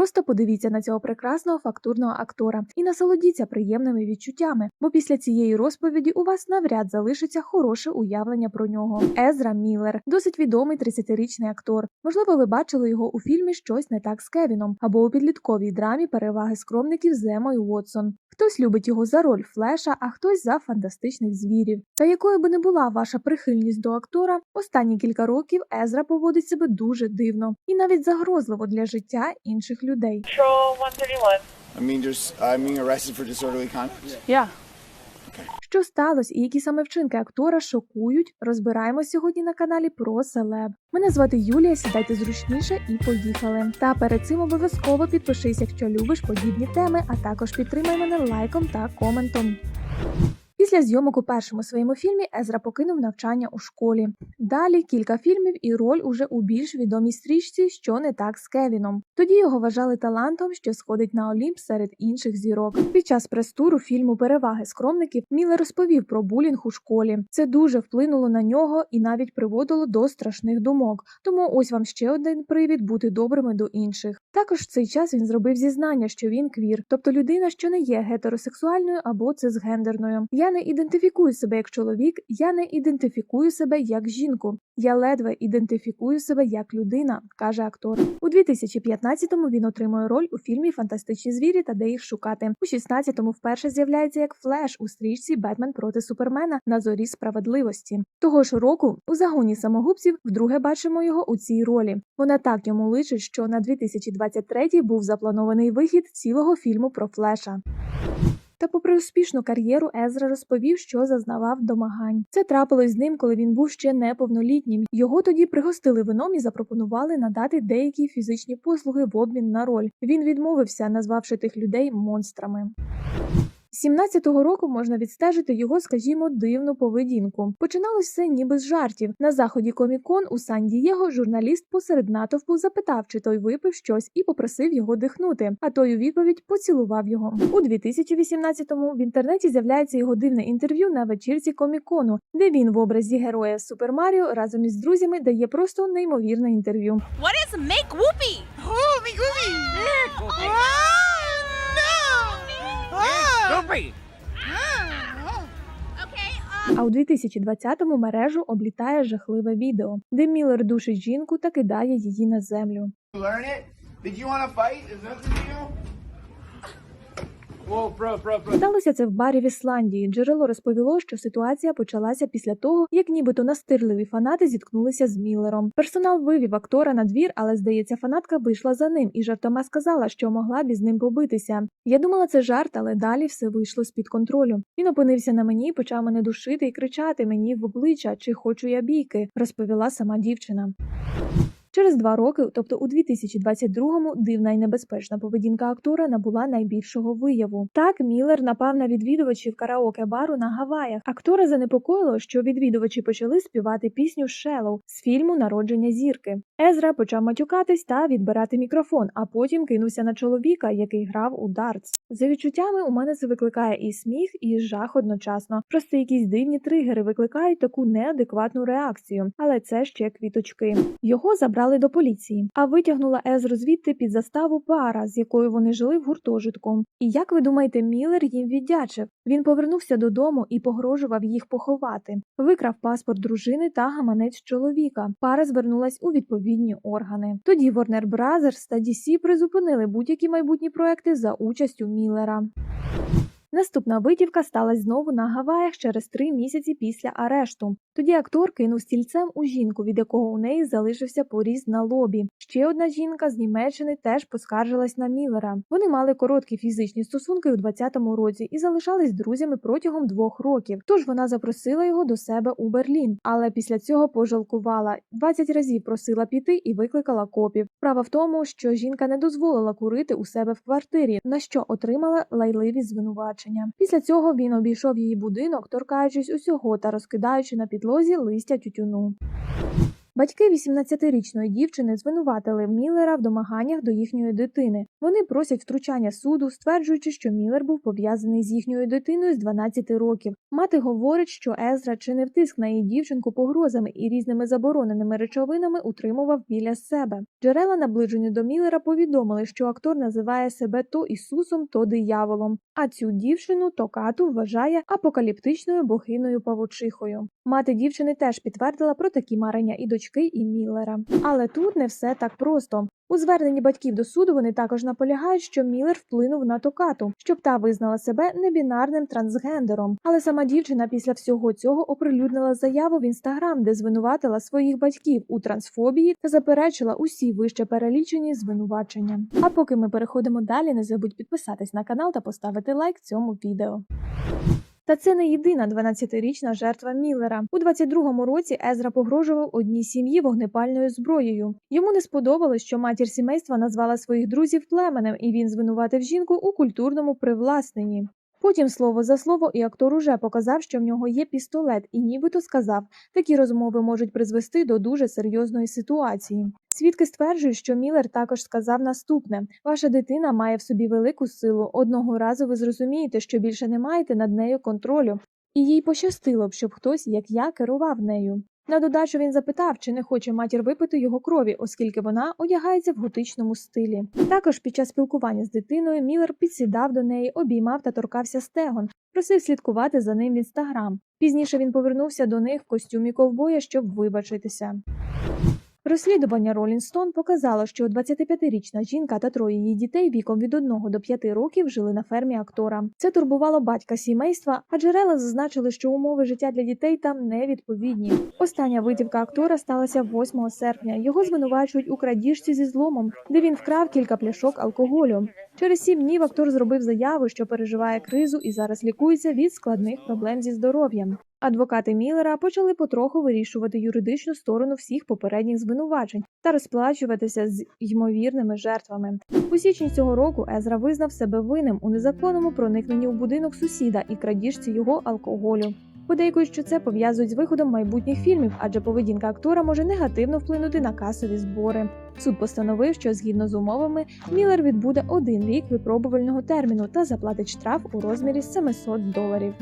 Просто подивіться на цього прекрасного фактурного актора і насолодіться приємними відчуттями, бо після цієї розповіді у вас навряд залишиться хороше уявлення про нього. Езра Міллер, досить відомий 30-річний актор. Можливо, ви бачили його у фільмі Щось не так з Кевіном або у підлітковій драмі Переваги скромників з Емою Уотсон. Хтось любить його за роль Флеша, а хтось за фантастичних звірів. Та якою би не була ваша прихильність до актора, останні кілька років Езра поводить себе дуже дивно і навіть загрозливо для життя інших людей. 131. I mean, just I'm being arrested for disorderly conduct. Yeah. Що сталося і які саме вчинки актора шокують, розбираємо сьогодні на каналі про селеб. Мене звати Юлія. Сідайте зручніше і поїхали. Та перед цим обов'язково підпишись, якщо любиш подібні теми, а також підтримай мене лайком та коментом. Після зйомок у першому своєму фільмі Езра покинув навчання у школі. Далі кілька фільмів і роль уже у більш відомій стрічці, що не так з Кевіном. Тоді його вважали талантом, що сходить на Олімп серед інших зірок. Під час прес-туру фільму Переваги скромників Міллер розповів про булінг у школі. Це дуже вплинуло на нього і навіть приводило до страшних думок. Тому ось вам ще один привід бути добрими до інших. Також в цей час він зробив зізнання, що він квір, тобто людина, що не є гетеросексуальною або цисгендерною. Я не ідентифікую себе як чоловік, я не ідентифікую себе як жінку. Я ледве ідентифікую себе як людина, каже актор. У 2015-му він отримує роль у фільмі Фантастичні звірі та де їх шукати. У 16-му вперше з'являється як Флеш у стрічці Бетмен проти Супермена на зорі справедливості. Того ж року у загоні самогубців вдруге бачимо його у цій ролі. Вона так йому личить, що на 2023 був запланований вихід цілого фільму про Флеша. Та, попри успішну кар'єру, Езра розповів, що зазнавав домагань. Це трапилось з ним, коли він був ще неповнолітнім. Його тоді пригостили вином і запропонували надати деякі фізичні послуги в обмін на роль. Він відмовився, назвавши тих людей монстрами. 17-го року можна відстежити його, скажімо, дивну поведінку. Починалось все ніби з жартів. На заході комікон у Сан-Дієго журналіст посеред натовпу запитав, чи той випив щось, і попросив його дихнути. А той у відповідь поцілував його. У 2018-му в інтернеті з'являється його дивне інтерв'ю на вечірці комікону, де він в образі героя з Супер Маріо разом із друзями дає просто неймовірне інтерв'ю. What is make whoopee? Goofy, goofy. Oh, no. Um, А у 2020-му мережу облітає жахливе відео, де Міллер душить жінку та кидає її на землю. You Сталося це в барі в Ісландії. Джерело розповіло, що ситуація почалася після того, як нібито настирливі фанати зіткнулися з Міллером. Персонал вивів актора на двір, але здається, фанатка вийшла за ним і жартома сказала, що могла б із ним побитися. Я думала, це жарт, але далі все вийшло з під контролю. Він опинився на мені, почав мене душити і кричати мені в обличчя, чи хочу я бійки, розповіла сама дівчина. Через два роки, тобто у 2022-му, дивна і небезпечна поведінка актора набула найбільшого вияву. Так Міллер напав на відвідувачів караоке бару на Гаваях. Актора занепокоїло, що відвідувачі почали співати пісню «Shallow» з фільму Народження зірки. Езра почав матюкатись та відбирати мікрофон, а потім кинувся на чоловіка, який грав у дартс. За відчуттями у мене це викликає і сміх, і жах одночасно. Просто якісь дивні тригери викликають таку неадекватну реакцію, але це ще квіточки. Його забрали до поліції, а витягнула Езру звідти під заставу пара, з якою вони жили в гуртожитку. І як ви думаєте, Міллер їм віддячив? Він повернувся додому і погрожував їх поховати. Викрав паспорт дружини та гаманець чоловіка. Пара звернулась у відповідні органи. Тоді Warner Brothers та DC призупинили будь-які майбутні проекти за участю Міллера. Наступна витівка сталася знову на Гаваях через три місяці після арешту. Тоді актор кинув стільцем у жінку, від якого у неї залишився поріз на лобі. Ще одна жінка з Німеччини теж поскаржилась на Міллера. Вони мали короткі фізичні стосунки у 20-му році і залишались друзями протягом двох років. Тож вона запросила його до себе у Берлін, але після цього пожалкувала. 20 разів просила піти і викликала копів. Справа в тому, що жінка не дозволила курити у себе в квартирі, на що отримала лайливі звинувачення. Після цього він обійшов її будинок, торкаючись усього та розкидаючи на підлозі листя тютюну. Батьки 18-річної дівчини звинуватили Міллера в домаганнях до їхньої дитини. Вони просять втручання суду, стверджуючи, що Міллер був пов'язаний з їхньою дитиною з 12 років. Мати говорить, що Езра чинив тиск на її дівчинку погрозами і різними забороненими речовинами утримував біля себе. Джерела, наближені до Міллера, повідомили, що актор називає себе то Ісусом, то дияволом. А цю дівчину Токату вважає апокаліптичною богиною павучихою. Мати дівчини теж підтвердила про такі марення і дочки, і Міллера. Але тут не все так просто. У зверненні батьків до суду вони також наполягають, що Міллер вплинув на Токату, щоб та визнала себе небінарним трансгендером. Але сама дівчина після всього цього оприлюднила заяву в інстаграм, де звинуватила своїх батьків у трансфобії та заперечила усі вище перелічені звинувачення. А поки ми переходимо далі, не забудь підписатись на канал та поставити лайк цьому відео. Та це не єдина 12-річна жертва Міллера. У 22-му році Езра погрожував одній сім'ї вогнепальною зброєю. Йому не сподобалось, що матір сімейства назвала своїх друзів племенем, і він звинуватив жінку у культурному привласненні. Потім слово за слово, і актор уже показав, що в нього є пістолет, і нібито сказав, такі розмови можуть призвести до дуже серйозної ситуації. Свідки стверджують, що Міллер також сказав наступне: ваша дитина має в собі велику силу. Одного разу ви зрозумієте, що більше не маєте над нею контролю, і їй пощастило б, щоб хтось, як я, керував нею. На додачу він запитав, чи не хоче матір випити його крові, оскільки вона одягається в готичному стилі. Також під час спілкування з дитиною Міллер підсідав до неї, обіймав та торкався стегон, просив слідкувати за ним в інстаграм. Пізніше він повернувся до них в костюмі ковбоя, щоб вибачитися. Розслідування Rolling Stone показало, що 25-річна жінка та троє її дітей віком від 1 до 5 років жили на фермі актора. Це турбувало батька сімейства, а джерела зазначили, що умови життя для дітей там невідповідні. Остання витівка актора сталася 8 серпня. Його звинувачують у крадіжці зі зломом, де він вкрав кілька пляшок алкоголю. Через сім днів актор зробив заяву, що переживає кризу і зараз лікується від складних проблем зі здоров'ям. Адвокати Міллера почали потроху вирішувати юридичну сторону всіх попередніх звинувачень та розплачуватися з ймовірними жертвами. У січні цього року Езра визнав себе винним у незаконному проникненні у будинок сусіда і крадіжці його алкоголю. Подейкують, що це пов'язують з виходом майбутніх фільмів, адже поведінка актора може негативно вплинути на касові збори. Суд постановив, що згідно з умовами Міллер відбуде один рік випробувального терміну та заплатить штраф у розмірі 700 доларів.